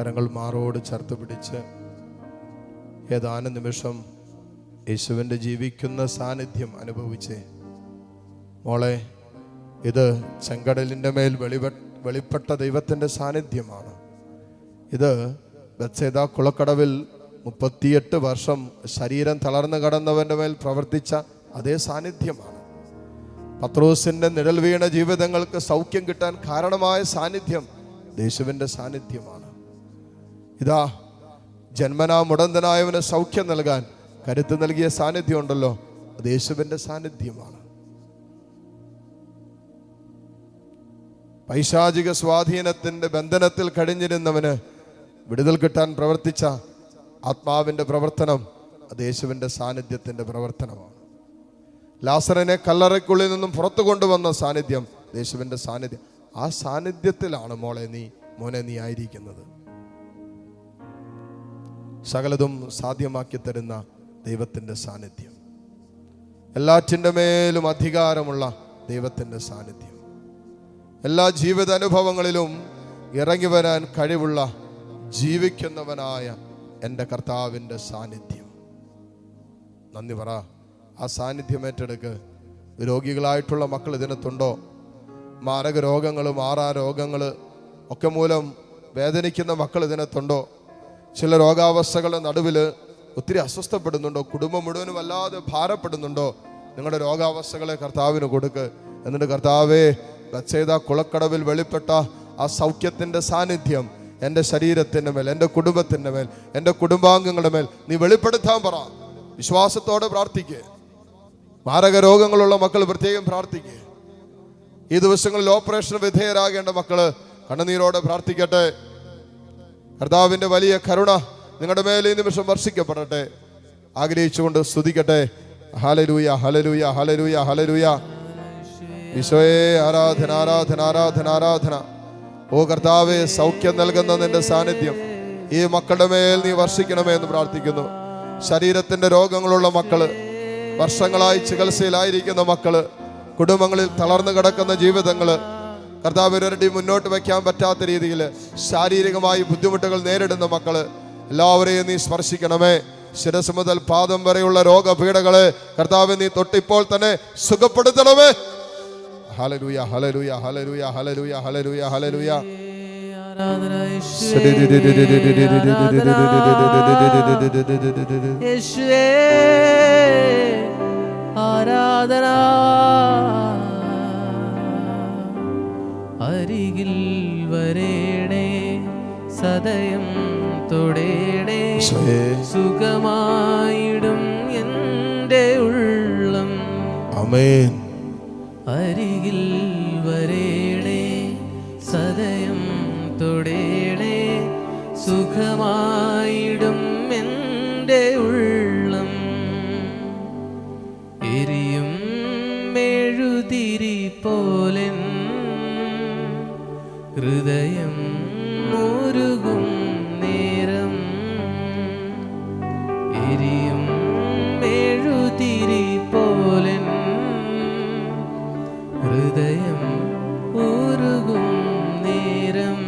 കരങ്ങൾ മാറോട് ചേർത്ത് പിടിച്ച് ഏതാനും നിമിഷം യേശുവിന്റെ ജീവിക്കുന്ന സാന്നിധ്യം അനുഭവിച്ച് മോളെ ഇത് ചെങ്കടലിന്റെ മേൽ വെളിവെ വെളിപ്പെട്ട ദൈവത്തിന്റെ സാന്നിധ്യമാണ്. ഇത് ബത്സേദ കുളക്കടവിൽ മുപ്പത്തിയെട്ട് വർഷം ശരീരം തളർന്നു കടന്നവന്റെ മേൽ പ്രവർത്തിച്ച അതേ സാന്നിധ്യമാണ്. പത്രോസിന്റെ നിഴൽ വീണ ജീവിതങ്ങൾക്ക് സൗഖ്യം കിട്ടാൻ കാരണമായ സാന്നിധ്യം യേശുവിന്റെ സാന്നിധ്യമാണ്. ഇതാ ജന്മനാ മുടന്തനായവന് സൗഖ്യം നൽകാൻ കരുത്ത് നൽകിയ സാന്നിധ്യം ഉണ്ടല്ലോ അത് യേശുവിന്റെ സാന്നിധ്യമാണ്. പൈശാചിക സ്വാധീനത്തിന്റെ ബന്ധനത്തിൽ കഴിഞ്ഞിരുന്നവന് വിടുതൽ കിട്ടാൻ പ്രവർത്തിച്ച ആത്മാവിന്റെ പ്രവർത്തനം അത് യേശുവിന്റെ സാന്നിധ്യത്തിന്റെ പ്രവർത്തനമാണ്. ലാസറിനെ കല്ലറയ്ക്കുള്ളിൽ നിന്നും പുറത്തു കൊണ്ടുവന്ന സാന്നിധ്യം യേശുവിന്റെ സാന്നിധ്യം. ആ സാന്നിധ്യത്തിലാണ് മോളെ നീ മോനെ നീ ആയിരിക്കുന്നത്. സകലതും സാധ്യമാക്കി തരുന്ന ദൈവത്തിന്റെ സാന്നിധ്യം. എല്ലാറ്റിന്റെ മേലും അധികാരമുള്ള ദൈവത്തിന്റെ സാന്നിധ്യം. എല്ലാ ജീവിത അനുഭവങ്ങളിലും ഇറങ്ങി വരാൻ കഴിവുള്ള ജീവിക്കുന്നവനായ എന്റെ കർത്താവിന്റെ സാന്നിധ്യം. നന്ദി പറ. ആ സാന്നിധ്യം ഏറ്റെടുക്ക്. രോഗികളായിട്ടുള്ള മക്കൾ ഇതിനകത്തുണ്ടോ? മാരക രോഗങ്ങൾ മാറാ രോഗങ്ങൾ ഒക്കെ മൂലം വേദനിക്കുന്ന മക്കൾ ഇതിനകത്തുണ്ടോ? ചില രോഗാവസ്ഥകളുടെ നടുവിൽ ഒത്തിരി അസ്വസ്ഥപ്പെടുന്നുണ്ടോ? കുടുംബം മുഴുവനും വല്ലാതെ ഭാരപ്പെടുന്നുണ്ടോ? നിങ്ങളുടെ രോഗാവസ്ഥകളെ കർത്താവിന് കൊടുക്ക്. എന്നിട്ട് കർത്താവേ ഗച്ചേത കുളക്കടവിൽ വെളിപ്പെട്ട ആ സൗഖ്യത്തിന്റെ സാന്നിധ്യം എന്റെ ശരീരത്തിന്റെ മേൽ എന്റെ കുടുംബത്തിന്റെ മേൽ എന്റെ കുടുംബാംഗങ്ങളുടെ മേൽ നീ വെളിപ്പെടുത്താൻ പറ. വിശ്വാസത്തോടെ പ്രാർത്ഥിക്കുക മാരക രോഗങ്ങളുള്ള മക്കൾ പ്രത്യേകം പ്രാർത്ഥിക്കുക ഈ ദിവസങ്ങളിൽ ഓപ്പറേഷന് വിധേയരാകേണ്ട മക്കൾ കണ്ണുനീരോടെ പ്രാർത്ഥിക്കട്ടെ. കർത്താവിന്റെ വലിയ കരുണ നിങ്ങളുടെ മേലെ ഈ നിമിഷം വർഷിക്കപ്പെടട്ടെ. ആഗ്രഹിച്ചുകൊണ്ട് സ്തുതിക്കട്ടെ. ഹലലൂയ ഹലലൂയ ഹലലൂയ ഹലലൂയ ഈശോയെ ആരാധന ആരാധന ആരാധന ആരാധന. ഓ കർത്താവെ സൗഖ്യം നൽകുന്ന നിന്റെ സാന്നിധ്യം. ഈ മക്കളുടെ മേൽ നീ വർഷിക്കണമേ എന്ന് പ്രാർത്ഥിക്കുന്നു. ശരീരത്തിന്റെ രോഗങ്ങളുള്ള മക്കൾ വർഷങ്ങളായി ചികിത്സയിലായിരിക്കുന്ന മക്കൾ കുടുംബങ്ങളിൽ തളർന്നു കിടക്കുന്ന ജീവിതങ്ങൾ കർത്താവ് ഇവരുടെ മുന്നോട്ട് വയ്ക്കാൻ പറ്റാത്ത രീതിയിൽ ശാരീരികമായി ബുദ്ധിമുട്ടുകൾ നേരിടുന്ന മക്കൾ എല്ലാവരെയും നീ സ്പർശിക്കണമേ. ശിരസ് മുതൽ പാദം വരെയുള്ള രോഗപീഠകളെ കർത്താവ് നീ തൊട്ടിപ്പോൾ തന്നെ സുഖപ്പെടുത്തണമേ. ഹലലൂയ ഹലലൂയ ഹലലൂയ ആരാധന യേശുവേ, യേശുവേ ആരാധന അരികിൽ വരേണേ സദയം തൊടേണേ. സുഖമായിടും എന്റെ ഉള്ളം. അമേൻ അരികിൽ വരേണേ സദയം തൊടേണേ സുഖമായിടും എന്റെ ഉള്ളം. എരിയും മെഴുതിരി പോലെ ഹൃദയം മുരുകും നേരം. എരിയും എഴുതിരി പോലെ ഹൃദയം ഉരുകും നേരം.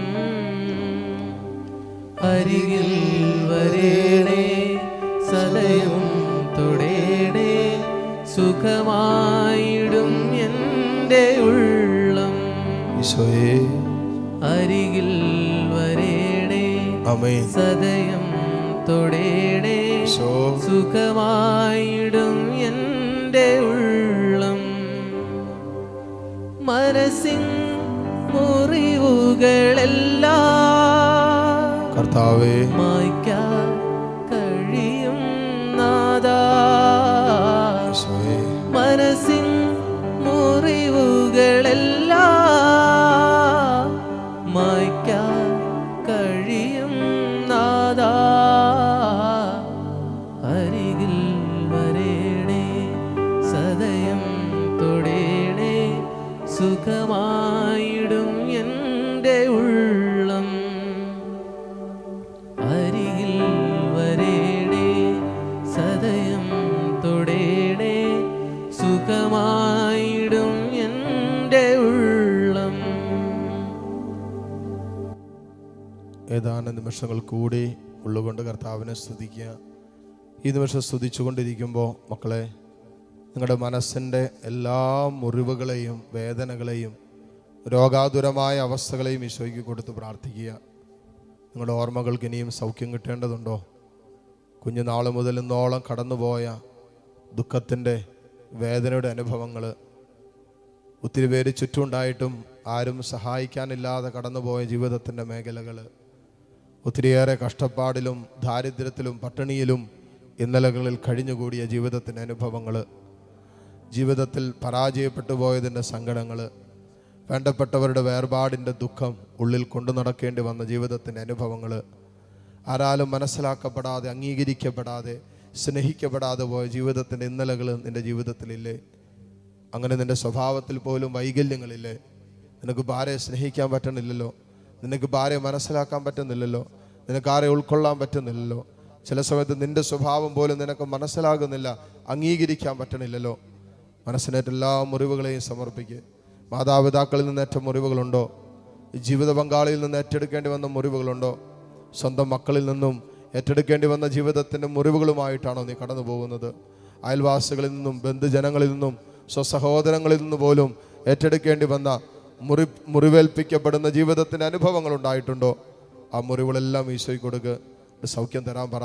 അരികിൽ വരേണേ സലയും തൊടേണേ സുഖമായിടും എന്റെ ഉള്ളം. ഈശോയേ. അരികിൽ വരേണേ. സദയം തൊടേണേ. സുഖമായിടും എന്റെ ഉള്ളം. മനസ്സിൻ മുറിവുകളെല്ലാം കർത്താവേ മായ്ക്കാൻ സുഖമായിടും എന്റെ ഉള്ളം. അരിയിൽ വരേടേ സദയം തൊടേടേ സുഖമായിടും എന്റെ ഉള്ളം. ഏതാനും നിമിഷങ്ങൾ കൂടി ഉള്ളുകൊണ്ട് കർത്താവിനെ സ്തുതിക്കുക. ഈ നിമിഷം സ്തുതിച്ചുകൊണ്ടിരിക്കുമ്പോൾ മക്കളെ നിങ്ങളുടെ മനസ്സിന്റെ എല്ലാ മുറിവുകളെയും വേദനകളെയും രോഗാതുരമായ അവസ്ഥകളെയും ഈശോയ്ക്ക് കൊടുത്ത് പ്രാർത്ഥിക്കുക. നിങ്ങളുടെ ഓർമ്മകൾക്ക് ഇനിയും സൗഖ്യം കിട്ടേണ്ടതുണ്ടോ? കുഞ്ഞുനാൾ മുതൽ ഇന്നോളം കടന്നുപോയ ദുഃഖത്തിന്റെ വേദനയുടെ അനുഭവങ്ങൾ ഒത്തിരി പേര് ചുറ്റുമുണ്ടായിട്ടും ആരും സഹായിക്കാനില്ലാതെ കടന്നുപോയ ജീവിതത്തിന്റെ മേഖലകൾ ഒത്തിരിയേറെ കഷ്ടപ്പാടിലും ദാരിദ്ര്യത്തിലും പട്ടിണിയിലും ഇന്നലകളിൽ കഴിഞ്ഞുകൂടിയ ജീവിതത്തിന്റെ അനുഭവങ്ങൾ ജീവിതത്തിൽ പരാജയപ്പെട്ടു പോയതിന്റെ സങ്കടങ്ങൾ വേണ്ടപ്പെട്ടവരുടെ വേർപാടിന്റെ ദുഃഖം ഉള്ളിൽ കൊണ്ടു നടക്കേണ്ടി വന്ന ജീവിതത്തിന്റെ അനുഭവങ്ങൾ ആരാലും മനസ്സിലാക്കപ്പെടാതെ അംഗീകരിക്കപ്പെടാതെ സ്നേഹിക്കപ്പെടാതെ പോയ ജീവിതത്തിന്റെ ഇന്നലകൾ നിന്റെ ജീവിതത്തിലില്ലേ? അങ്ങനെ നിന്റെ സ്വഭാവത്തിൽ പോലും വൈകല്യങ്ങളില്ലേ? നിനക്ക് ഭാര്യയെ സ്നേഹിക്കാൻ പറ്റണില്ലല്ലോ നിനക്ക് ഭാര്യയെ മനസ്സിലാക്കാൻ പറ്റുന്നില്ലല്ലോ? നിനക്ക് ആരെ ഉൾക്കൊള്ളാൻ പറ്റുന്നില്ലല്ലോ? ചില സമയത്ത് നിന്റെ സ്വഭാവം പോലും നിനക്ക് മനസ്സിലാകുന്നില്ല അംഗീകരിക്കാൻ പറ്റണില്ലല്ലോ? മനസ്സിനേറ്റ എല്ലാ മുറിവുകളെയും സമർപ്പിക്കുക മാതാപിതാക്കളിൽ നിന്ന് ഏറ്റ മുറിവുകളുണ്ടോ? ജീവിത പങ്കാളിയിൽ നിന്ന് ഏറ്റെടുക്കേണ്ടി വന്ന മുറിവുകളുണ്ടോ? സ്വന്തം മക്കളിൽ നിന്നും ഏറ്റെടുക്കേണ്ടി വന്ന ജീവിതത്തിന്റെ മുറിവുകളുമായിട്ടാണോ നീ കടന്നു പോകുന്നത്? അയൽവാസികളിൽ നിന്നും ബന്ധുജനങ്ങളിൽ നിന്നും സ്വസഹോദരങ്ങളിൽ നിന്ന് പോലും ഏറ്റെടുക്കേണ്ടി വന്ന മുറി മുറിവേൽപ്പിക്കപ്പെടുന്ന ജീവിതത്തിന്റെ അനുഭവങ്ങൾ ഉണ്ടായിട്ടുണ്ടോ? ആ മുറിവുകളെല്ലാം ഈശോയ്ക്ക് കൊടുക്ക്. സൗഖ്യം തരാൻ പറ.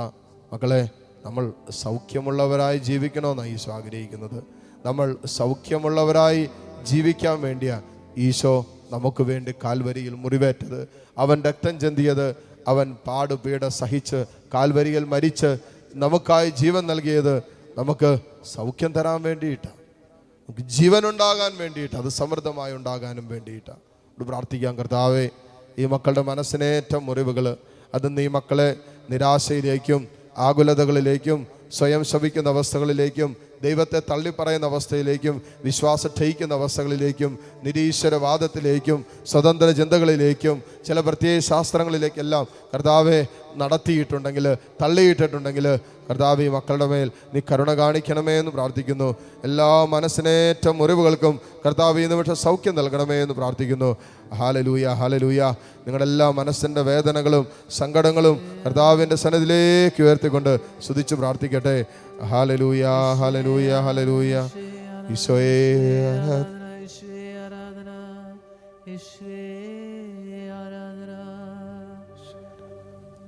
മക്കളെ നമ്മൾ സൗഖ്യമുള്ളവരായി ജീവിക്കണമെന്നാണ് ഈശോ ആഗ്രഹിക്കുന്നത്. നമ്മൾ സൗഖ്യമുള്ളവരായി ജീവിക്കാൻ വേണ്ടിയാണ് ഈശോ നമുക്ക് വേണ്ടി കാൽവരിയിൽ മുറിവേറ്റത്. അവൻ രക്തം ചെന്തിയത് അവൻ പാടുപീട സഹിച്ച് കാൽവരിയിൽ മരിച്ച് നമുക്കായി ജീവൻ നൽകിയത് നമുക്ക് സൗഖ്യം തരാൻ വേണ്ടിയിട്ടാണ് നമുക്ക് ജീവൻ ഉണ്ടാകാൻ വേണ്ടിയിട്ട് അത് സമൃദ്ധമായി ഉണ്ടാകാനും വേണ്ടിയിട്ടാണ് ഇവിടെ പ്രാർത്ഥിക്കാം കർത്താവേ ഈ മക്കളുടെ മനസ്സിനേറ്റ മുറിവുകൾ അത് നീ മക്കളെ നിരാശയിലേക്കും ആകുലതകളിലേക്കും സ്വയം ശവിക്കുന്ന അവസ്ഥകളിലേക്കും ദൈവത്തെ തള്ളിപ്പറയുന്ന അവസ്ഥയിലേക്കും വിശ്വാസം ക്ഷയിക്കുന്ന അവസ്ഥകളിലേക്കും നിരീശ്വരവാദത്തിലേക്കും സ്വതന്ത്ര ചിന്തകളിലേക്കും ചില പ്രത്യേക ശാസ്ത്രങ്ങളിലേക്കെല്ലാം കർത്താവെ നടത്തിയിട്ടുണ്ടെങ്കിൽ തള്ളിയിട്ടിട്ടുണ്ടെങ്കിൽ കർത്താവ് ഈ മക്കളുടെ മേൽ നീ കരുണ കാണിക്കണമേ എന്ന് പ്രാർത്ഥിക്കുന്നു. എല്ലാ മനസ്സിനേറ്റ മുറിവുകൾക്കും കർത്താവ് ഈ നിമിഷം സൗഖ്യം നൽകണമേ എന്ന് പ്രാർത്ഥിക്കുന്നു. ഹാലലൂയ ഹാലലൂയ നിങ്ങളുടെ എല്ലാ മനസ്സിന്റെ വേദനകളും സങ്കടങ്ങളും കർത്താവിന്റെ സന്നിധിയിലേക്ക് ഉയർത്തിക്കൊണ്ട് സ്തുതിച്ച് പ്രാർത്ഥിക്കട്ടെ. Hallelujah hallelujah hallelujah. ഈശോയെ.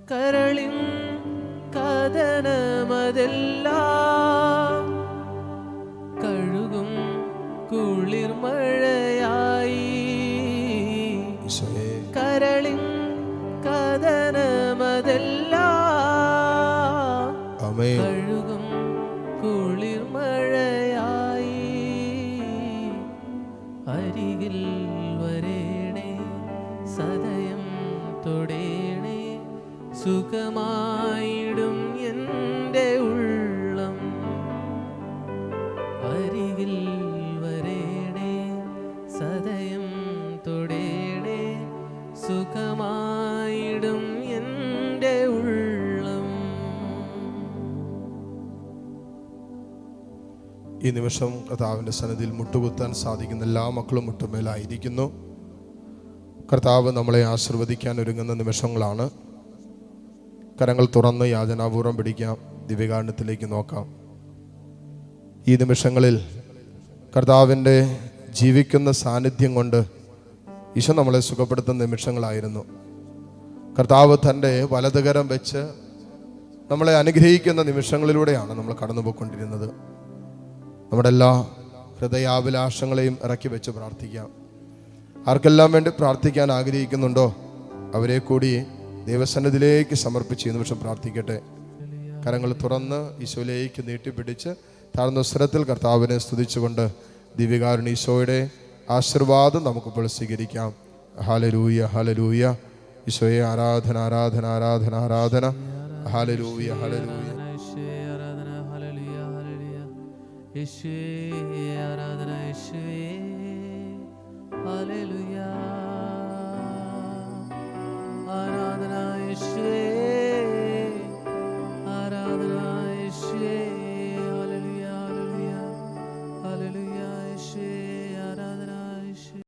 കരളിൻ കഥനമതെല്ലാം കഴുകും കുളിർമഴയായി മഴയായി. കരളിൻ കഥനമതെല്ലാം കഴുകും കുളിർമഴയായി അരികിൽ വരേണേ സദയം തൊടേണേ സുഖമായിടും എന്റെ ഉള്ളം. അരികിൽ വരേണേ സദയം തൊടേടേ സുഖമായിടും ഉള്ളം. ഈ നിമിഷം കർത്താവിന്റെ സന്നദ്ധിയിൽ മുട്ടുകുത്താൻ സാധിക്കുന്ന എല്ലാ മക്കളും മുട്ടുമേലായിരിക്കുന്നു. കർത്താവ് നമ്മളെ ആശീർവദിക്കാൻ ഒരുങ്ങുന്ന നിമിഷങ്ങളാണ്. കരങ്ങൾ തുറന്ന് യാചനാപൂർവം പിടിക്കാം. ദിവ്യകാരണത്തിലേക്ക് നോക്കാം. ഈ നിമിഷങ്ങളിൽ കർത്താവിന്റെ ജീവിക്കുന്ന സാന്നിധ്യം കൊണ്ട് ഈശോ നമ്മളെ സുഖപ്പെടുത്തുന്ന നിമിഷങ്ങളായിരുന്നു. കർത്താവ് തന്റെ വലതുകരം വെച്ച് നമ്മളെ അനുഗ്രഹിക്കുന്ന നിമിഷങ്ങളിലൂടെയാണ് നമ്മൾ കടന്നുപോയിക്കൊണ്ടിരുന്നത്. നമ്മുടെ എല്ലാ ഹൃദയാഭിലാഷങ്ങളെയും ഇറക്കി വെച്ച് പ്രാർത്ഥിക്കാം. ആർക്കെല്ലാം വേണ്ടി പ്രാർത്ഥിക്കാൻ ആഗ്രഹിക്കുന്നുണ്ടോ? അവരെ കൂടി ദൈവസന്നിധിയിലേക്ക് സമർപ്പിച്ച് ഈ നിമിഷം പ്രാർത്ഥിക്കട്ടെ. കരങ്ങൾ തുറന്ന് ഈശോയിലേക്ക് നീട്ടിപ്പിടിച്ച് താഴ്ന്ന സ്വരത്തിൽ കർത്താവിനെ സ്തുതിച്ചുകൊണ്ട് ദിവ്യകാരുണ ഈശോയുടെ ആശീർവാദം നമുക്കിപ്പോൾ സ്വീകരിക്കാം. ഹാലരൂയ ഹാലരൂയ ഈശോയെ ആരാധന ആരാധന ആരാധന ആരാധന. ഹാലലൂയ യേശുവേ ആരാധന ആരാധന foolishly